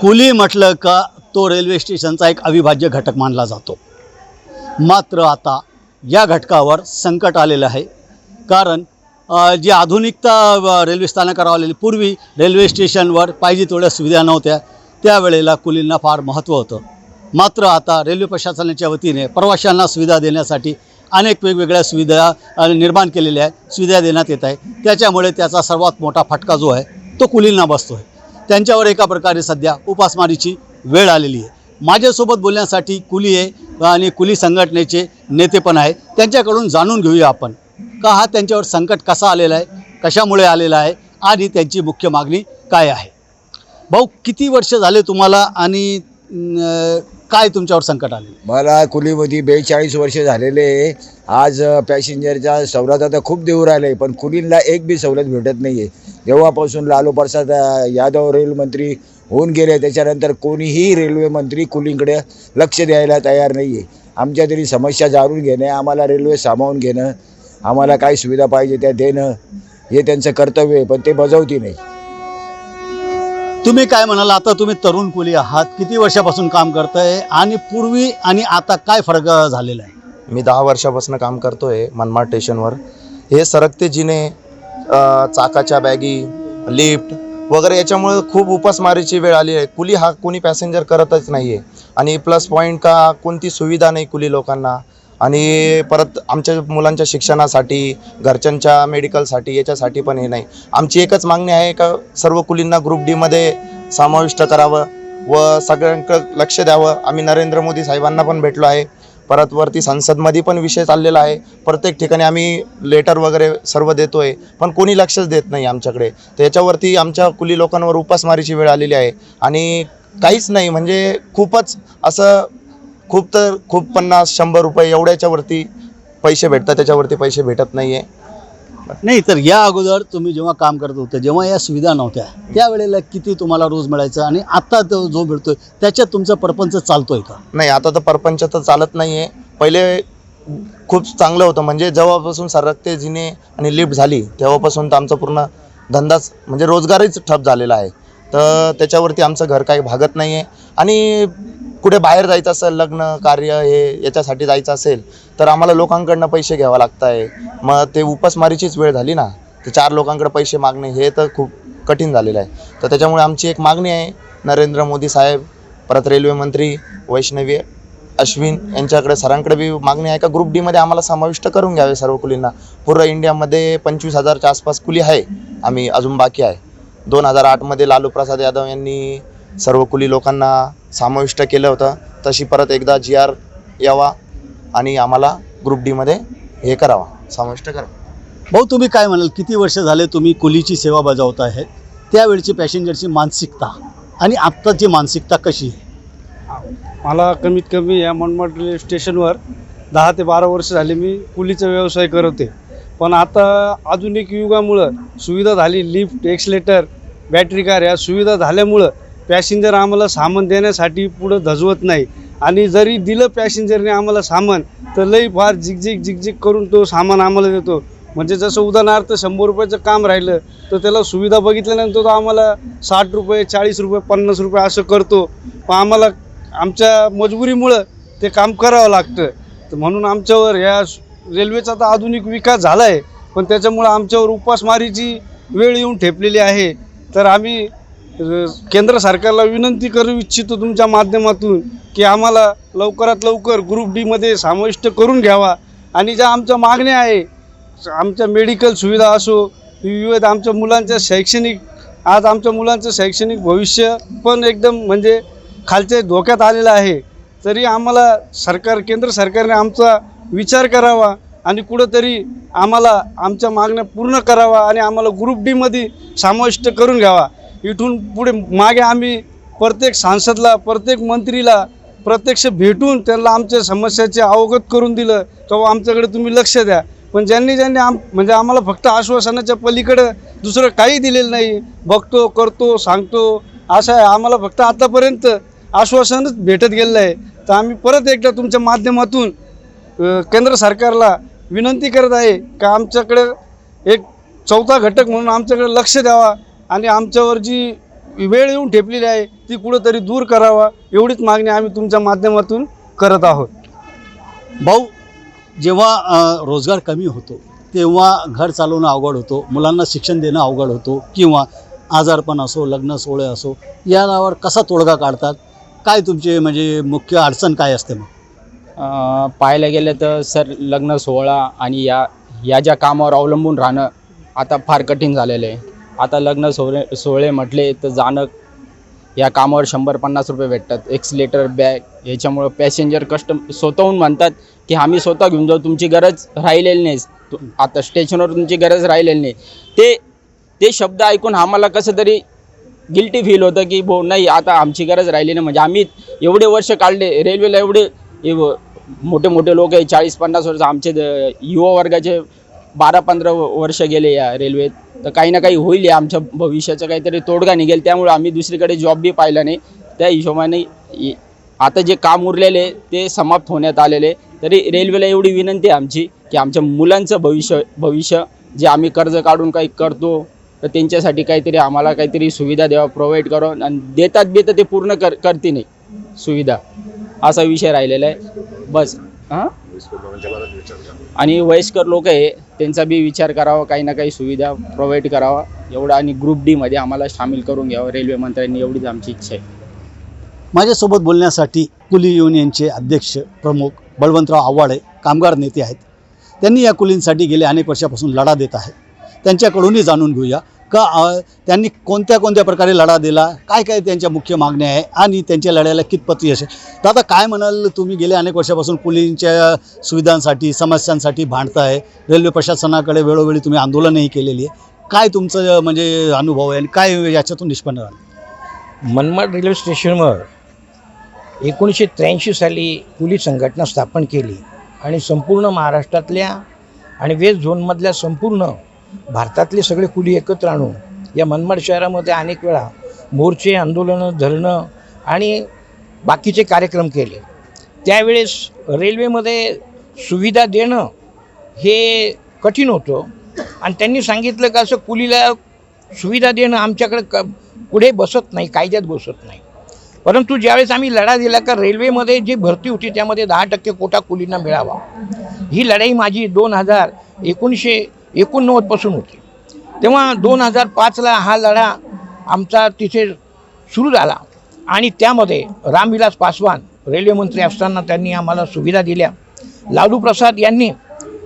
कुली म्हटलं का तो रेल्वे स्टेशनचा एक अविभाज्य घटक मानला जातो. मात्र आता या घटकावर संकट आलेलं आहे. कारण जी आधुनिकता रेल्वे स्थानकावर आलेली पूर्वी रेल्वे स्टेशनवर पाहिजे तेवढ्या सुविधा नव्हत्या त्यावेळेला कुलींना फार महत्त्व होतं. मात्र आता रेल्वे प्रशासनाच्या वतीने प्रवाशांना सुविधा देण्यासाठी अनेक वेगवेगळ्या सुविधा निर्माण केलेल्या आहेत सुविधा देण्यात येत आहे त्याच्यामुळे त्याचा सर्वात मोठा फटका जो आहे तो कुलींना बसतो आहे त्यांच्यावर एका प्रकारे सध्या उपासमारीची वेळ आलेली आहे. माझ्यासोबत बोलण्यासाठी कुली आहे आणि कुली संघटनेचे नेते पण आहे त्यांच्याकडून जाणून घेऊया आपण. का हा त्यांच्यावर संकट कसा आलेला आहे? कशामुळे आलेला आहे? आणि त्यांची मुख्य मागणी काय आहे? भाऊ किती वर्ष झाले तुम्हाला आणि काय तुमच्यावर संकट आले मला कुलीमध्ये बेचाळीस वर्ष झालेले आज पॅसेंजरच्या सवलत आता खूप देऊ राहिले पण कुलीला एक बी सवलत भेटत नाही आहे जेव्हापासून लालू प्रसाद अ, यादव रेल्वे मंत्री होऊन गेले त्याच्यानंतर कोणीही रेल्वे मंत्री कुलींकडे लक्ष द्यायला तयार नाही आहे आमच्या तरी समस्या जाणून घेणे आम्हाला रेल्वे सामावून घेणं आम्हाला काय सुविधा पाहिजे त्या देणं हे त्यांचं कर्तव्य आहे पण ते बजावती नाही. तुम्ही काय म्हणाल? आता तुम्ही तरुण कुली आहात. किती वर्षापासून काम करताय? आणि पूर्वी आणि आता काय फरक झालेला आहे? मी दहा वर्षापासून काम करतोय मनमाड स्टेशनवर. हे सरकते जिने अ, चाकाच्या बॅगी लिफ्ट वगैरे याच्यामुळे खूप उपासमारीची वेळ आली आहे. कुली हा कोणी पॅसेंजर करतच नाही आहे आणि प्लस पॉईंट का कोणती सुविधा नाही कुली लोकांना. आणि परत आमच्या मुलांच्या शिक्षणासाठी घरच्यांच्या मेडिकलसाठी याच्यासाठी पण हे नाही. आमची एकच मागणी आहे का सर्व कुलींना ग्रुप डीमध्ये समाविष्ट करावं व सगळ्यांकडं लक्ष द्यावं. आम्ही नरेंद्र मोदी साहेबांना पण भेटलो आहे. परत वरती संसदमध्ये पण विषय चाललेला आहे. प्रत्येक ठिकाणी आम्ही लेटर वगैरे सर्व देतोय. पण कोणी लक्षच देत नाही आमच्याकडे. तर याच्यावरती आमच्या कुली लोकांवर उपासमारीची वेळ आलेली आहे. आणि काहीच नाही. म्हणजे खूपच असं खूप तर खूप पन्नास शंभर रुपये एवढ्याच्या वरती पैसे भेटतात त्याच्यावरती पैसे भेटत नाही आहे नाही तर या अगोदर तुम्ही जेव्हा काम करत होते जेव्हा या सुविधा नव्हत्या त्यावेळेला किती तुम्हाला रोज मिळायचं आणि आता तो जो मिळतोय त्याच्यात तुमचा परपंच चालतोय का? नाही आता तर परपंच तर चालत नाही आहे पहिले खूप चांगलं होतं म्हणजे जेव्हापासून सरकते जिने आणि लिफ्ट झाली तेव्हापासून तर आमचा पूर्ण धंदाच म्हणजे रोजगारच ठप झालेला आहे. तर त्याच्यावरती आमचं घर काही भागत नाही आहे आणि कुठे बाहेर जायचं असेल लग्न कार्य हे याच्यासाठी जायचं असेल तर आम्हाला लोकांकडनं पैसे घ्यावं लागत आहे मग ते उपासमारीचीच वेळ झाली ना. तर चार लोकांकडे पैसे मागणे हे तर खूप कठीण झालेलं आहे. तर त्याच्यामुळे आमची एक मागणी आहे नरेंद्र मोदी साहेब परत रेल्वे मंत्री वैष्णवी अश्विन यांच्याकडे सरांकडे बी मागणी आहे का? ग्रुप डीमध्ये आम्हाला समाविष्ट करून घ्यावे सर्व कुलींना. पूर्ण इंडियामध्ये पंचवीस हजारच्या आसपास कुली आहे. आम्ही अजून बाकी आहे. दोन हजार आठमध्ये लालू प्रसाद यादव यांनी सर्व कुली लोकांना समाविष्ट केलं होतं. तशी परत एकदा जी आर यावा आणि आम्हाला ग्रुप डीमध्ये हे करावा. समाविष्ट करावा. भाऊ तुम्ही काय म्हणाल? किती वर्ष झाले तुम्ही कुलीची सेवा बजावत आहे? त्यावेळची पॅसेंजरची मानसिकता आणि आत्ताची मानसिकता कशी आहे? मला कमीत कमी या मनमाड रेल्वे स्टेशनवर दहा ते बारा वर्ष झाले मी कुलीचा व्यवसाय करते पण आता आधुनिक युगामुळं सुविधा झाली लिफ्ट एक्सलेटर बॅटरी कार या सुविधा झाल्यामुळं पॅसेंजर आम्हाला सामान देण्यासाठी पुढं धजवत नाही. आणि जरी दिलं पॅसेंजरने आम्हाला सामान तर लई फार झिकझिक झिकझिक करून तो सामान आम्हाला देतो. म्हणजे जसं उदाहरणार्थ शंभर रुपयाचं काम राहिलं तर त्याला सुविधा बघितल्यानंतर तो आम्हाला साठ रुपये चाळीस रुपये पन्नास रुपये असं करतो. पण आम्हाला आमच्या मजबुरीमुळं ते काम करावं लागतं. तर म्हणून आमच्यावर ह्या रेल्वेचा तर आधुनिक विकास झाला आहे पण त्याच्यामुळं आमच्यावर उपासमारीची वेळ येऊन ठेपलेली आहे. तर आम्ही केंद्र सरकारला विनंती करू इच्छितो तुमच्या माध्यमातून की आम्हाला लवकरात लवकर ग्रुप डीमध्ये समाविष्ट करून घ्यावा. आणि ज्या आमच्या मागण्या आहे आमच्या मेडिकल सुविधा असो विविध आमच्या मुलांच्या शैक्षणिक आज आमच्या मुलांचं शैक्षणिक भविष्य पण एकदम म्हणजे खालच्या धोक्यात आलेलं आहे. तरी आम्हाला सरकार केंद्र सरकारने आमचा विचार करावा आणि कुठंतरी आम्हाला आमच्या मागण्या पूर्ण करावा आणि आम्हाला ग्रुप डीमध्ये समाविष्ट करून घ्यावा. इथून पुढे मागे आम्ही प्रत्येक सांसदला प्रत्येक मंत्रीला प्रत्यक्ष भेटून त्यांना आमच्या समस्याचे अवगत करून दिलं. तेव्हा आमच्याकडे तुम्ही लक्ष द्या. पण ज्यांनी ज्यांनी आम म्हणजे आम्हाला फक्त आश्वासनाच्या पलीकडं दुसरं काही दिलेलं नाही. बघतो करतो सांगतो. असं आहे. आम्हाला फक्त आतापर्यंत आश्वासनच भेटत गेलेलं आहे. तर आम्ही परत एकदा तुमच्या माध्यमातून केंद्र सरकारला विनंती करत आहे का आमच्याकडे एक चौथा घटक म्हणून आमच्याकडे लक्ष द्यावा. आणि आमच्यावर जी वेळ येऊन ठेपलेली आहे ती कुठंतरी दूर करावा एवढीच मागणी आम्ही तुमच्या माध्यमातून करत आहोत. भाऊ जेव्हा रोजगार कमी होतो तेव्हा घर चालवणं अवघड होतो मुलांना शिक्षण देणं अवघड होतो किंवा आजारपण असो लग्न सोहळे असो यावर कसा तोडगा काढतात? काय तुमचे म्हणजे मुख्य अडचण काय असते मग? अ, पाहायला गेलं तर सर लग्न सोहळा आणि या या ज्या कामावर अवलंबून राहणं आता फार कठीण झालेलं आहे. आता लग्न सोहळे सोहळे म्हटले तर जाणं या कामावर शंभर पन्नास रुपये भेटतात. एक्सलेटर बॅग याच्यामुळं पॅसेंजर कस्टम स्वतःहून म्हणतात की आम्ही स्वतः घेऊन जाऊ तुमची गरज राहिलेली नाही. आता स्टेशनवर तुमची गरज राहिलेली नाही. ते ते शब्द ऐकून आम्हाला कसं तरी गिल्टी फील होतं की भाऊ नाही आता आमची गरज राहिली नाही. म्हणजे आम्ही एवढे वर्ष काढले रेल्वेला एवढे मोठे मोठे लोक आहे चाळीस पन्नास वर्ष आमचे द- युवा वर्गाचे बारा पंधरा वर्ष गेले या रेल्वेत तर काही ना काही होईल या आमच्या भविष्याचं काहीतरी तोडगा निघेल. त्यामुळे आम्ही दुसरीकडे जॉब बी पाहिला नाही. त्या हिशोबाने आता जे काम उरलेले ते समाप्त होण्यात आलेले तरी रेल्वेला एवढी विनंती आहे आमची की आमच्या मुलांचं भविष्य भविष्य जे आम्ही कर्ज काढून काही करतो तर त्यांच्यासाठी काहीतरी आम्हाला काहीतरी सुविधा द्यावा प्रोव्हाइड करावं. आणि देतात बी तर ते पूर्ण कर करते नाही सुविधा. असा विषय राहिलेला आहे. बस. हां? आणि वयस्कर लोक आहे त्यांचा बी विचार करावा काही ना काही सुविधा प्रोव्हाइड करावा. एवढा आणि ग्रुप डीमध्ये आम्हाला सामील करून घ्यावं रेल्वे मंत्र्यांनी एवढीच आमची इच्छा आहे. माझ्यासोबत बोलण्यासाठी कुली युनियनचे अध्यक्ष प्रमुख बळवंतराव आव्हाडे कामगार नेते आहेत. त्यांनी या कुलींसाठी गेले अनेक वर्षापासून लढा देत आहे त्यांच्याकडूनही जाणून घेऊया का त्यांनी कोणत्या कोणत्या प्रकारे लढा दिला काय काय त्यांच्या मुख्य मागण्या आहे आणि त्यांच्या लढ्याला कितपत यश आहे आता काय म्हणाल तुम्ही गेले अनेक वर्षापासून कुलींच्या सुविधांसाठी समस्यांसाठी भांडताय रेल्वे प्रशासनाकडे वेळोवेळी तुम्ही आंदोलनही केलेली आहे. काय तुमचं म्हणजे अनुभव आहे आणि काय याच्यातून निष्पन्न झालं? मनमाड रेल्वे स्टेशनवर एकोणीसशे त्र्याऐंशी साली कुली संघटना स्थापन केली आणि संपूर्ण महाराष्ट्रातल्या आणि वेस्ट झोनमधल्या संपूर्ण भारतातले सगळे कुली एकत्र आणून या मनमाड शहरामध्ये अनेक वेळा मोर्चे आंदोलनं धरणं आणि बाकीचे कार्यक्रम केले. त्यावेळेस रेल्वेमध्ये सुविधा देणं हे कठीण होतं. आणि त्यांनी सांगितलं का असं कुलीला सुविधा देणं आमच्याकडे क पुढे बसत नाही कायद्यात बसत नाही. परंतु ज्यावेळेस आम्ही लढा दिला का रेल्वेमध्ये जी भरती होती त्यामध्ये दहा टक्के कोटा कुलींना मिळावा. ही लढाई माझी दोन हजार एकोणीसशे एकोणनव्वदपासून होती. तेव्हा दोन हजार पाचला हा लढा आमचा तिथे सुरू झाला. आणि त्यामध्ये रामविलास पासवान रेल्वे मंत्री असताना त्यांनी आम्हाला सुविधा दिल्या. लालू प्रसाद यांनी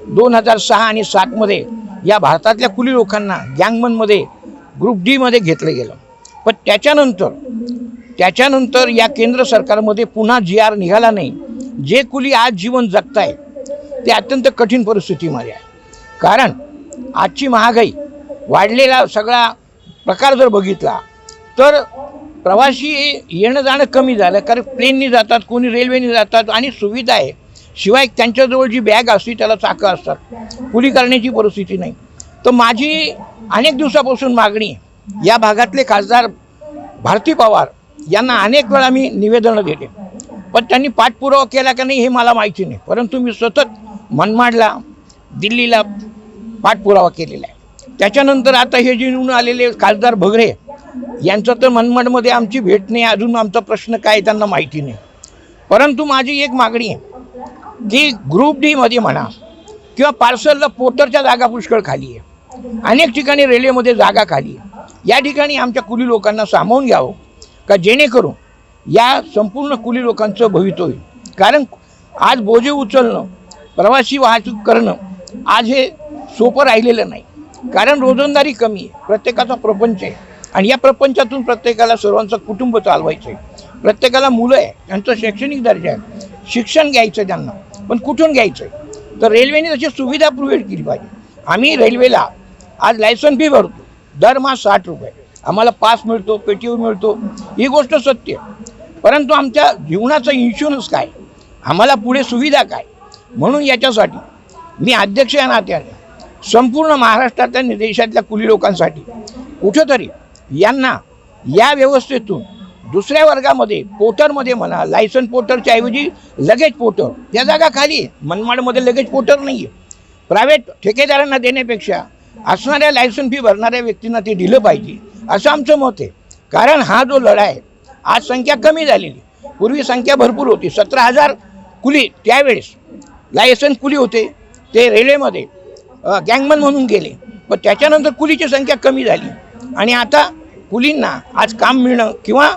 दोन हजार सहा आणि सातमध्ये या भारतातल्या कुली लोकांना गँगमनमध्ये ग्रुप डीमध्ये घेतलं गेलं. पण त्याच्यानंतर त्याच्यानंतर या केंद्र सरकारमध्ये पुन्हा जी आर निघाला नाही. जे कुली आज जीवन जगताय ते अत्यंत कठीण परिस्थितीमध्ये आहे. कारण आजची महागाई वाढलेला सगळा प्रकार जर बघितला तर प्रवासी येणं जाणं कमी झालं कारण प्लेननी जातात कोणी रेल्वेने जातात आणि सुविधा आहे. शिवाय त्यांच्याजवळ जी बॅग असते त्याला चाकं असतात. पुली करण्याची परिस्थिती नाही. तर माझी अनेक दिवसापासून मागणी या भागातले खासदार भारती पवार यांना अनेक वेळा मी निवेदनं दिले पण त्यांनी पाठपुरावा केला का नाही हे मला माहिती नाही. परंतु मी सतत मनमाडला दिल्लीला पाठपुरावा केलेला आहे. त्याच्यानंतर आता हे जे निवडून आलेले खासदार भगरे यांचं तर मनमाडमध्ये आमची भेट नाही अजून आमचा प्रश्न काय आहे त्यांना माहिती नाही. परंतु माझी एक मागणी आहे की ग्रुप डीमध्ये म्हणा किंवा पार्सलला पोटरच्या जागा पुष्कळ खाली आहे. अनेक ठिकाणी रेल्वेमध्ये जागा खाली आहे. या ठिकाणी आमच्या कुली लोकांना सामावून घ्यावं का जेणेकरून या संपूर्ण कुली लोकांचं भवितव्य होईल. कारण आज बोजे उचलणं प्रवासी वाहतूक करणं आज हे सोपं राहिलेलं नाही. कारण रोजंदारी कमी आहे. प्रत्येकाचा प्रपंच आहे. आणि या प्रपंचातून प्रत्येकाला सर्वांचं कुटुंब चालवायचं आहे प्रत्येकाला मुलं आहे. त्यांचं शैक्षणिक दर्जा आहे. शिक्षण घ्यायचं आहे त्यांना. पण कुठून घ्यायचं आहे तर रेल्वेने तशी सुविधा प्रोव्हाइड केली पाहिजे. आम्ही रेल्वेला आज लायसन फी भरतो. दरमहा साठ रुपये. आम्हाला पास मिळतो पेटीवर मिळतो. ही गोष्ट सत्य परंतु आमच्या जीवनाचा इन्शुरन्स काय? आम्हाला पुढे सुविधा काय? म्हणून याच्यासाठी मी अध्यक्ष या नात्याने संपूर्ण महाराष्ट्रातल्या आणि देशातल्या कुली लोकांसाठी. कुठंतरी यांना या व्यवस्थेतून दुसऱ्या वर्गामध्ये पोर्टरमध्ये म्हणा लायसन पोर्टरच्या ऐवजी लगेज पोर्टर या जागा खाली आहे. मनमाडमध्ये लगेज पोर्टर नाही आहे प्रायव्हेट ठेकेदारांना देण्यापेक्षा असणाऱ्या लायसन फी भरणाऱ्या व्यक्तींना ते दिलं पाहिजे. असं आमचं मत आहे. कारण हा जो लढा आहे आज संख्या कमी झालेली पूर्वी संख्या भरपूर होती. सतरा हजार कुली त्यावेळेस लायसन कुली होते. ते रेल्वेमध्ये गँगमन म्हणून गेले. पण त्याच्यानंतर कुलीची संख्या कमी झाली. आणि आता कुलींना आज काम मिळणं किंवा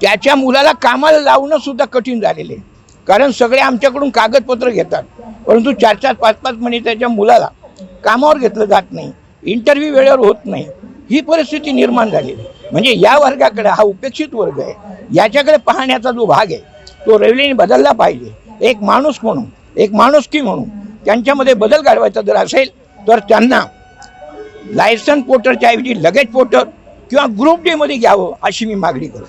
त्याच्या मुलाला कामाला लावणं सुद्धा कठीण झालेले आहे. कारण सगळे आमच्याकडून कागदपत्र घेतात. परंतु चार चार पाच पाच महिने त्याच्या मुलाला कामावर घेतलं जात नाही. इंटरव्ह्यू वेळेवर होत नाही. ही परिस्थिती निर्माण झालेली आहे. म्हणजे या वर्गाकडे हा उपेक्षित वर्ग आहे. याच्याकडे पाहण्याचा जो भाग आहे तो रेल्वेने बदलला पाहिजे. एक माणूस म्हणून एक माणुसकी म्हणून त्यांच्यामध्ये बदल घडवायचा जर असेल तर त्यांना लायसन पोर्टरच्या ऐवजी लगेज पोर्टर किंवा ग्रुप डेमध्ये घ्यावं अशी मी मागणी करतो.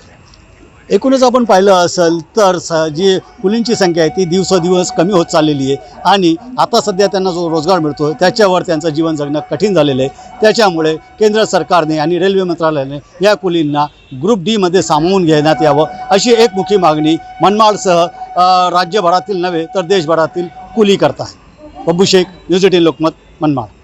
एकूणच आपण पाहिलं असेल तर स जी मुलींची संख्या आहे ती दिवसादिवस कमी होत चाललेली आहे. आणि आता सध्या त्यांना जो रोजगार मिळतो त्याच्यावर त्यांचं जीवन जगणं कठीण झालेलं आहे. त्याच्यामुळे केंद्र सरकारने आणि रेल्वे मंत्रालयाने या कुलींना ग्रुप डीमध्ये सामावून घेण्यात यावं अशी एकमुखी मागणी मनमाडसह राज्यभरातील नव्हे तर देशभरातील कुली करत आहे बब्बू शेख न्यूज एटीन लोकमत मनमाड.